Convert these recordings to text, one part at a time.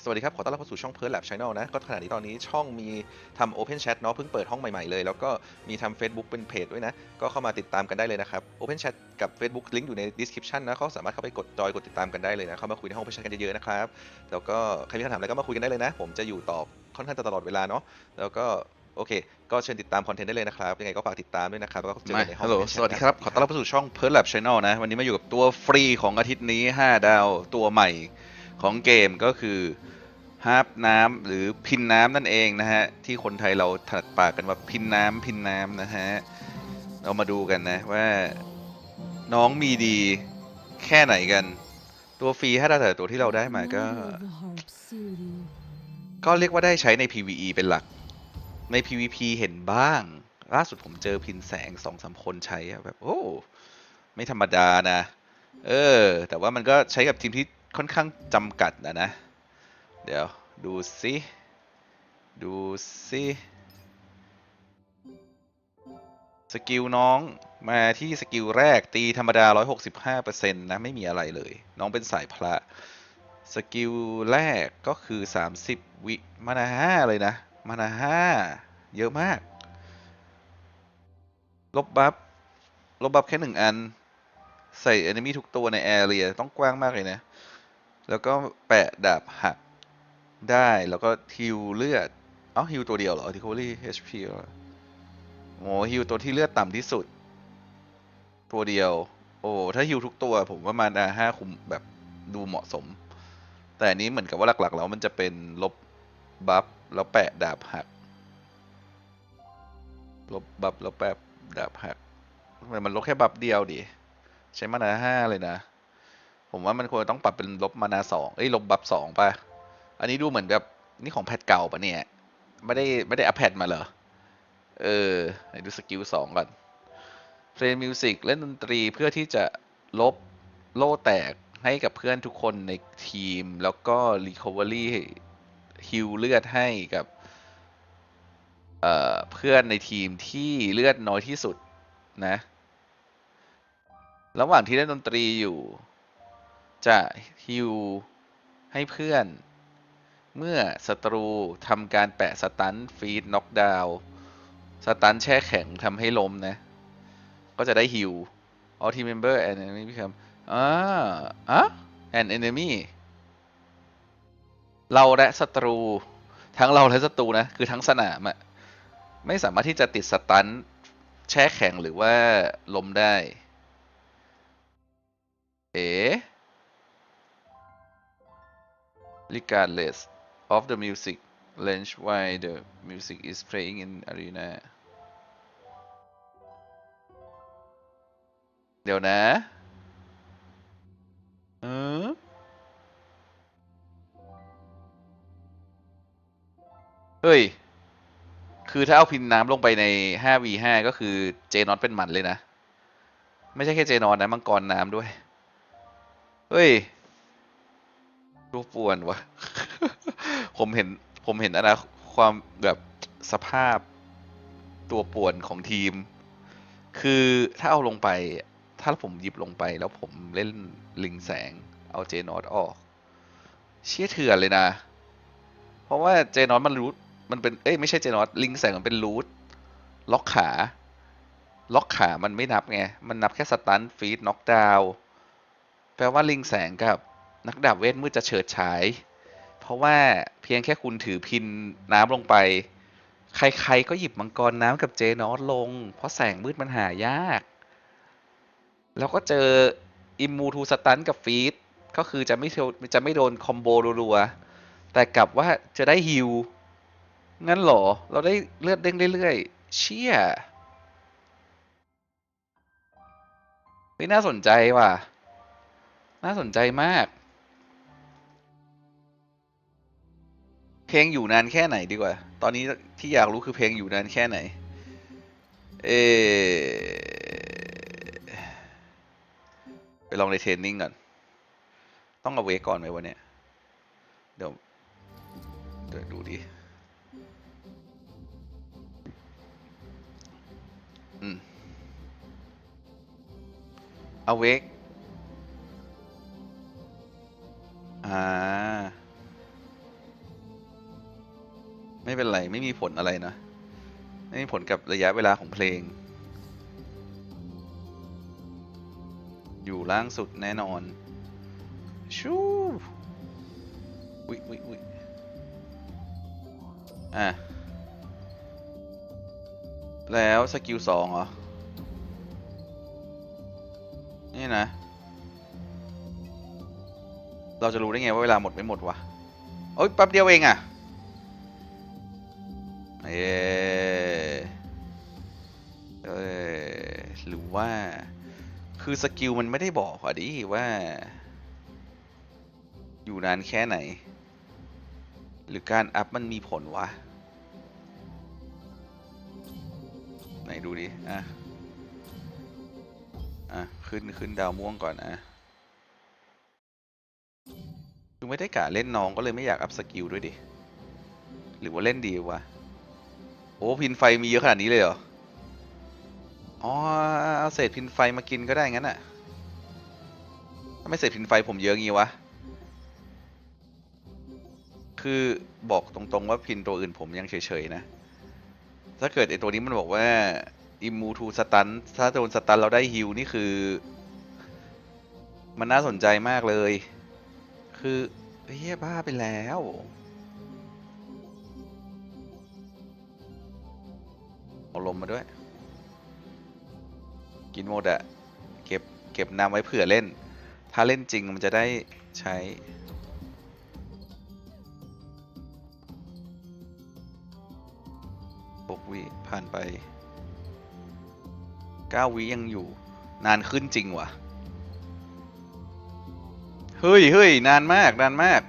เคสวัสดีครับ ขอต้อนรับเข้าสู่ช่องเพิร์ลแลบช n แนลนะ ก็ขณะนี้ตอนนี้ช่องมีทำ Open Chat เนาะเพิ่งเปิดห้องใหม่ ๆ เลย แล้วก็มีทำ Facebook เป็นเพจด้วยนะ ก็เข้ามาติดตามกันได้เลยนะครับ Open Chat กับ Facebook ลิงก์อยู่ใน description นะก็สามารถเข้าไปกดจอยกดติดตามกันได้เลยนะ เข้ามาคุยในห้อง Open Chat กันเยอะๆนะครับ แล้วก็ใครมีคำถามอะไรก็มาคุยกันได้เลยนะ ผมจะอยู่ตอบค่อนข้างจะตลอดเวลาเนาะ แล้วก็โอเค ก็เชิญติดตามคอนเทนต์ได้เลยนะครับ ยังไงก็ฝากติดตามด้วยนะครับแล้วก็เจอมากันในห้องฮัลโหล Open Chat สวัสดีนะครับ ขอต้อนรับเข้าสู่ช่อง p e r l Lab Channel นะ วันนี้มาอยู่กับตัวฟรีของอาทิตย์นี้ 5 ดาว ตัวใหม่ของเกมก็คือ ฮาร์ปน้ำหรือพินน้ำนั่นเองนะฮะ ที่คนไทยเราถนัดปากกันว่าพินน้ำพินน้ำนะฮะ เรามาดูกันนะว่าน้องมีดีแค่ไหนกัน ตัวฟรี5ดาวแต่ตัวที่เราได้มาก็ ก็เรียกว่าได้ใช้ใน PVE เป็นหลัก ใน PVP เห็นบ้าง ล่าสุดผมเจอพินแสงสองสามคนใช้แบบโอ้ไม่ธรรมดานะ เออ แต่ว่ามันก็ใช้กับทีมที่ค่อนข้างจำกัดนะนะ เดี๋ยว ดูสิดูสิสกิลน้องมาที่สกิลแรกตีธรรมดา 165%นะ ไม่มีอะไรเลย น้องเป็นสายพระสกิลแรกก็คือ 30 วิมานาห้าเลยนะ มานาห้าเยอะมาก ลบบัฟลบบัฟแค่หนึ่งอัน ใส่ enemy ทุกตัวในแอเรียต้องกว้างมากเลยนะ แล้วก็แปะดาบหัก ได้แล้วก็ฮิวเลือด เอ้าฮิวตัวเดียวเหรอที่เขาเรียก HP หรอโอ้ฮิวตัวที่เลือดต่ำที่สุด ตัวเดียว โอ้ถ้าฮิวทุกตัว ผมว่ามานาห้าคุมแบบดูเหมาะสม แต่อันนี้เหมือนกับว่าหลักๆ แล้วมันจะเป็นลบบัฟแล้วแปะดาบหัก ลบบัฟแล้วแปะดาบหักทำไมมันลบแค่บัฟเดียวดิใช้มานาห้าเลยนะ ผมว่ามันควรต้องปรับเป็นลบมานาสองเอ้ยลบบัฟสองป่ะ อันนี้ดูเหมือนแบบนี่ของแพทเก่าปะเนี่ย ไม่ได้ไม่ได้อัปแพทมาเหรอ เออไหนดูสกิลสองก่อน เพลงมิวสิกเล่นดนตรีเพื่อที่จะลบโล่แตกให้กับเพื่อนทุกคนในทีม แล้วก็ Recovery ฮิลเลือดให้กับเเพื่อนในทีมที่เลือดน้อยที่สุดนะ ระหว่างที่เล่นดนตรีอยู่ จะฮิลให้เพื่อน เมื่อศัตรูทำการแปะสตันฟีดน็อกดาวสตันแช่แข็งทำให้ล้มนะ ก็จะได้ฮิล all team member and enemy become อ่าอะ an enemy เราและศัตรู ทั้งเราและศัตรูนะ คือทั้งสนามอะไม่สามารถที่จะติดสตันแช่แข็งหรือว่าล้มได้ เอ๋ regardless of the music range while the music is playing in arena เดี๋ยวนะเออเฮ้ย คือถ้าเอาพินน้ำลงไปใน 5v5 ก็คือเจนอตเป็นหมันเลยนะ ไม่ใช่แค่เจนอตนะ มังกรน้ำด้วย เฮ้ยรูปป่วนวะ ผมเห็นผมเห็นอนะความแบบสภาพตัวป่วนของทีม คือถ้าเอาลงไป ถ้าผมหยิบลงไปแล้วผมเล่นลิงแสง เอาเจนอตออก เชี่ยเถื่อนเลยนะ เพราะว่าเจนอตมันรูทมันเป็น เอ้ยไม่ใช่เจนอตลิงแสงมันเป็นรูทล็อกขา ล็อกขามันไม่นับไง มันนับแค่สตันฟีดน็อกดาวแปลว่าลิงแสงกับนักดาบเวทมืดจะเฉิดฉาย ราะว่าเพียงแค่คุณถือพินน้ำลงไป ใครๆก็หยิบมังกรน้ำกับเจนอตลง เพราะแสงมืดมันหายาก แล้วก็เจออิมมูทูสตันกับฟีดก็คือจะไม่จะไม่โดนคอมโบรัวๆแต่กลับว่าจะได้ฮิลงั้นเหรอ เราได้เลือดเด้งเรื่อยๆ เชี่ยไม่น่าสนใจว่ะ น่าสนใจมาก เพลงอยู่นานแค่ไหนดีกว่า ตอนนี้ที่อยากรู้คือเพลงอยู่นานแค่ไหน เอไปลองในเทรนนิ่งก่อน ต้องเอาเวก่อนไหมวันเนี้ยเดี๋ยวเดี๋ยวดูดิ อืมเอาเวกอ่า ไม่เป็นไร ไม่มีผลอะไรนะ ไม่มีผลกับระยะเวลาของเพลง อยู่ล่างสุดแน่นอน ชูอุ๊ยอุ๊ยอุ๊ยอะ แล้วสกิลสองเหรอ นี่นะ เราจะรู้ได้ไงว่าเวลาหมดไม่หมดวะโอ้ยแป๊บเดียวเองอะ เอ๊ะเอ้ยหรือว่าคือสกิลมันไม่ได้บอกอะดิว่า อยู่นานแค่ไหน หรือการอัพมันมีผลวะ ไหนดูดิ อะ อะ ขึ้นขึ้นดาวม่วงก่อนนะคือไม่ได้กะเล่นน้องก็เลยไม่อยากอัพสกิลด้วยดิ หรือว่าเล่นดีวะ โอ้พินไฟมีเยอะขนาดนี้เลยเหรอ อ๋อเอาเศษพินไฟมากินก็ได้งั้นอะถ้าไม่เศษพินไฟผมเยอะงี้วะ คือบอกตรงๆว่าพินตัวอื่นผมยังเฉยๆนะ ถ้าเกิดไอตัวนี้มันบอกว่าอิมูทูสตันถ้าโดนสตันเราได้ฮิลนี่คือ มันน่าสนใจมากเลย คือเฮียบ้าไปแล้ว เอาลมมาด้วย กินหมดอะเก็บเก็บน้ำไว้เผื่อเล่น ถ้าเล่นจริงมันจะได้ใช้หกวิผ่านไปเก้าวิยังอยู่ นานขึ้นจริงว่ะเฮ้ยเฮ้ยนานมาก นานมาก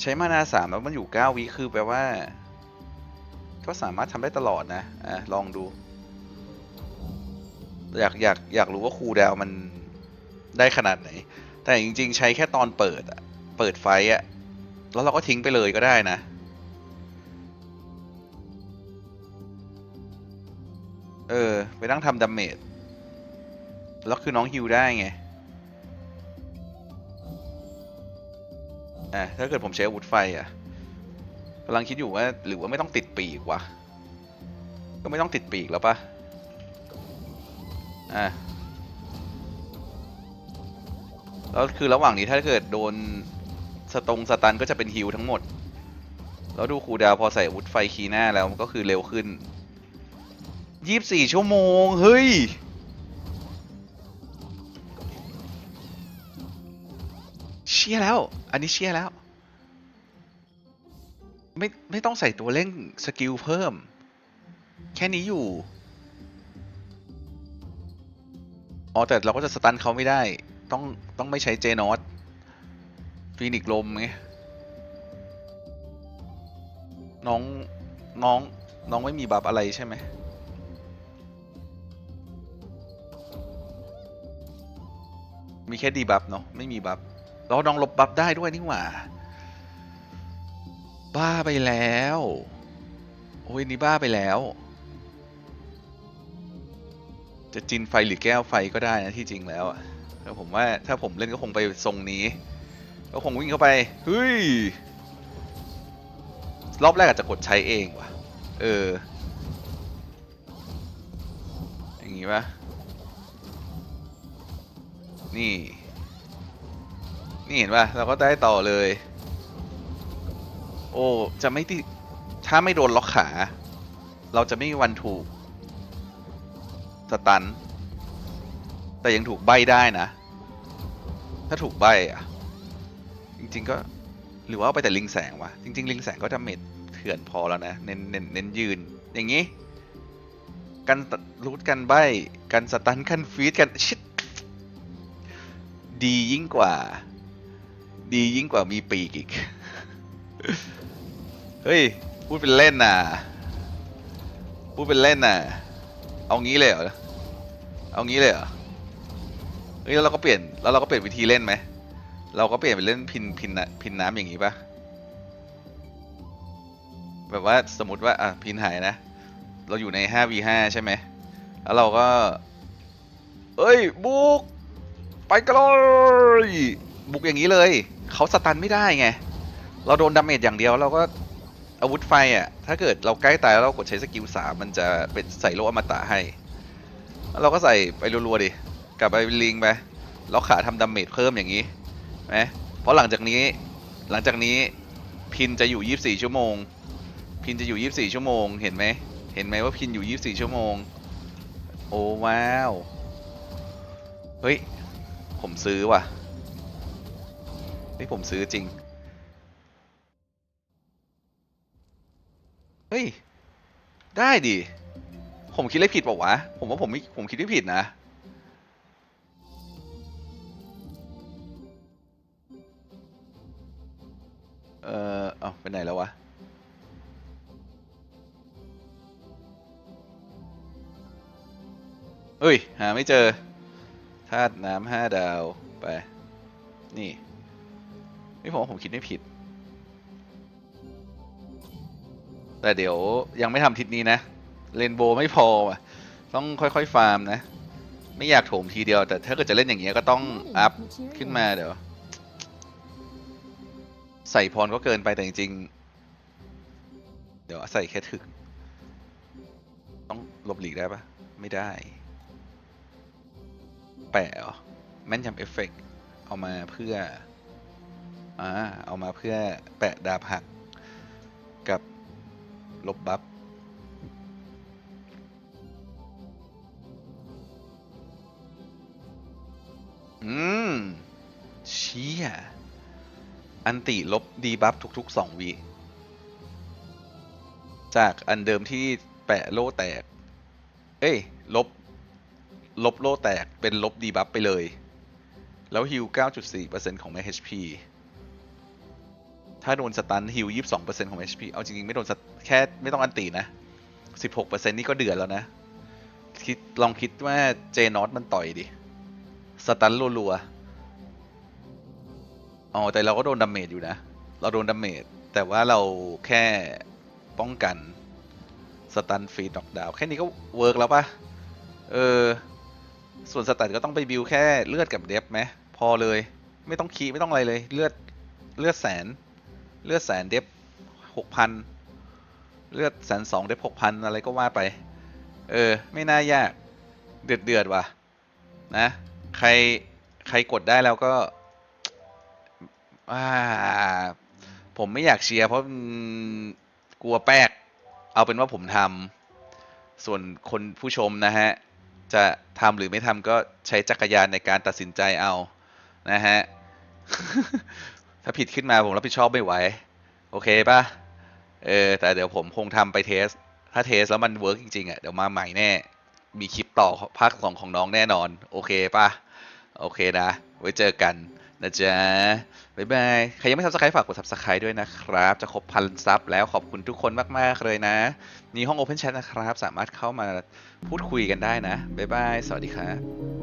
ใช้มานาสามแล้วมันอยู่เก้าวิคือแปลว่า ก็สามารถทำได้ตลอดนะอะลองดู อยากอยากอยากรู้ว่าคูดาวมันได้ขนาดไหน แต่จริง ๆ ใช้แค่ตอนเปิดอะเปิดไฟอะแล้วเราก็ทิ้งไปเลยก็ได้นะ เออ ไปนั่งทำดาเมจ แล้วคือน้องฮิวได้ไงอะถ้าเกิดผมใช้อาวุธไฟอะำลังคิดอยู่ว่าหรือว่าไม่ต้องติดปีกวะก็ไม่ต้องติดปีกแล้วปะอะแล้วคือระหว่างนี้ถ้าเกิดโดนสตงสตันก็จะเป็นฮิลทั้งหมด แล้วดูคูดาวพอใส่อาวุธไฟคีหน้าแล้วมันก็คือเร็วขึ้นยี่สิบสี่ชั่วโมง เฮ้ย เชียร์แล้ว อันนี้เชียร์แล้ว ไม่ไม่ต้องใส่ตัวเร่งสกิลเพิ่ม แค่นี้อยู่ อ๋อ แต่เราก็จะสตันเขาไม่ได้ ต้อง ต้องไม่ใช้เจนอตฟีนิกลมไงน้อง น้อง น้องไม่มีบัฟอะไรใช่ไหมมีแค่ดีบัฟเนาะไม่มีบัฟเราน้องลบบัฟได้ด้วยนี่หว่า บ้าไปแล้ว โอ้ยนี่บ้าไปแล้ว จะจินไฟหรือแก้วไฟก็ได้นะที่จริงแล้วอะแต่ผมว่าถ้าผมเล่นก็คงไปทรงนี้ ก็คงวิ่งเข้าไปเฮ้ยรอบแรกอาจจะกดใช้เองว่ะ เออ อย่างงี้ปะนี่ นี่เห็นปะเราก็ได้ต่อเลย โอ้จะไม่ติถ้าไม่โดนล็อกขา เราจะไม่มีวันถูกสตัน แต่ยังถูกใบได้นะ ถ้าถูกใบอะ จริง ๆ ก็หรือว่าเอาไปแต่ลิงแสงวะจริง ๆ ลิงแสงก็ดาเมจเถื่อนพอแล้วนะเน้นเน้นเน้นยืน อย่างงี้ กันรูทกันใบกันสตันกันฟีดกันชิดดียิ่งกว่า ดียิ่งกว่ามีปีกอีก เฮ้ย พูดเป็นเล่นน่ะ พูดเป็นเล่นน่ะ เอางี้เลยเหรอ เอางี้เลยเหรอ เฮ้ยแล้วเราก็เปลี่ยน แล้วเราก็เปลี่ยนวิธีเล่นไหม เราก็เปลี่ยนไปเล่นพินพินพินน้ำอย่างนี้ปะแบบว่าสมมติว่าอะพินหายนะ เราอยู่ใน 5v5 ใช่ไหม แล้วเราก็ เอ้ยบุก ไปกันเลยบุกอย่างนี้เลย เขาสตันไม่ได้ไง เราโดนดาเมจอย่างเดียวเราก็ อาวุธไฟอะ ถ้าเกิดเราใกล้ตายแล้วเรากดใช้สกิลสามมันจะเป็นใส่โลอมตะให้ เราก็ใส่ไปรัวๆดิ กลับไปลิงไปแล้วขาทำดาเมจเพิ่มอย่างนี้ไหมเพราะหลังจากนี้ หลังจากนี้พินจะอยู่ 24 ชั่วโมง พินจะอยู่ 24 ชั่วโมง เห็นไหม เห็นไหมว่าพินอยู่ 24 ชั่วโมง โอ้ว้าว เฮ้ย ผมซื้อว่ะเฮ้ยผมซื้อจริง เฮ้ย ได้ดิ ผมคิดเลขผิดเปล่าวะ ผมว่าผมไม่ผมคิดไม่ผิดนะ เออเอาไปไหนแล้ววะเฮ้ย หาไม่เจอธาตุน้ำห้าดาวไป นี่ไม่ผมว่าผมคิดไม่ผิด แต่เดี๋ยวยังไม่ทำทิศนี้นะเรนโบว์ไม่พอว่ะ ต้องค่อยๆฟาร์มนะ ไม่อยากโถมทีเดียว แต่ถ้าเกิดจะเล่นอย่างเงี้ยก็ต้องอัพขึ้นมาเดี๋ยว ใส่พรก็เกินไปแต่จริงๆ เดี๋ยวใส่แค่ถึง ต้องหลบหลีกได้ปะไม่ได้ แปะเหรอแม่นยำเอฟเฟกต์เอามาเพื่ออ่าเอามาเพื่อแปะดาบหักกับ ลบบัฟอืม เชี่ย อันติลบดีบัฟทุกๆสองวิจากอันเดิมที่แปะโล่แตก เอ้ย ลบ ลบโล่แตกเป็นลบดีบัฟไปเลย แล้วฮิล9.4%ของแม HP ถ้าโดนสตันฮิล22%ของ HP เอาจริงๆ ไม่โดนแค่ไม่ต้องอันตีนะ16%นี่ก็เดือดแล้วนะ คิดลองคิดว่าเจนอตมันต่อยดิ สตันรัวๆ อ๋อ แต่เราก็โดนดาเมจอยู่นะ เราโดนดาเมจ แต่ว่าเราแค่ป้องกัน สตันฟรีน็อกดาว แค่นี้ก็เวิร์กแล้วปะเออ ส่วนสตันก็ต้องไปบิวแค่เลือดกับเดฟไหมพอเลย ไม่ต้องคีไม่ต้องอะไรเลย เลือดเลือดแสน เลือดแสนเดฟหกพันเลือดแสนสองเดฟหกพันอะไรก็ว่าไป เออ ไม่น่ายาก เดือดเดือดว่ะ นะ ใคร ใครกดได้แล้วก็อ่าผมไม่อยากเชียร์เพราะกลัวแป๊ก เอาเป็นว่าผมทำ ส่วนคนผู้ชมนะฮะ จะทำหรือไม่ทำก็ใช้จักรยานในการตัดสินใจเอา นะฮะ ถ้าผิดขึ้นมาผมรับผิดชอบไม่ไหว โอเคป่ะ เออ แต่เดี๋ยวผมคงทำไปเทส ถ้าเทสแล้วมันเวิร์กจริงๆอะ เดี๋ยวมาใหม่แน่ มีคลิปต่อภาคสองของน้องแน่นอน โอเคป่ะ โอเคนะ ไว้เจอกันนะจ๊ะ บ๊ายบาย ใครยังไม่ subscribe ฝากกด subscribe ด้วยนะครับ จะครบพันซับแล้วขอบคุณทุกคนมาก ๆ เลยนะ มีห้อง Open Chat นะครับ สามารถเข้ามาพูดคุยกันได้นะ บ๊ายบาย สวัสดีครับ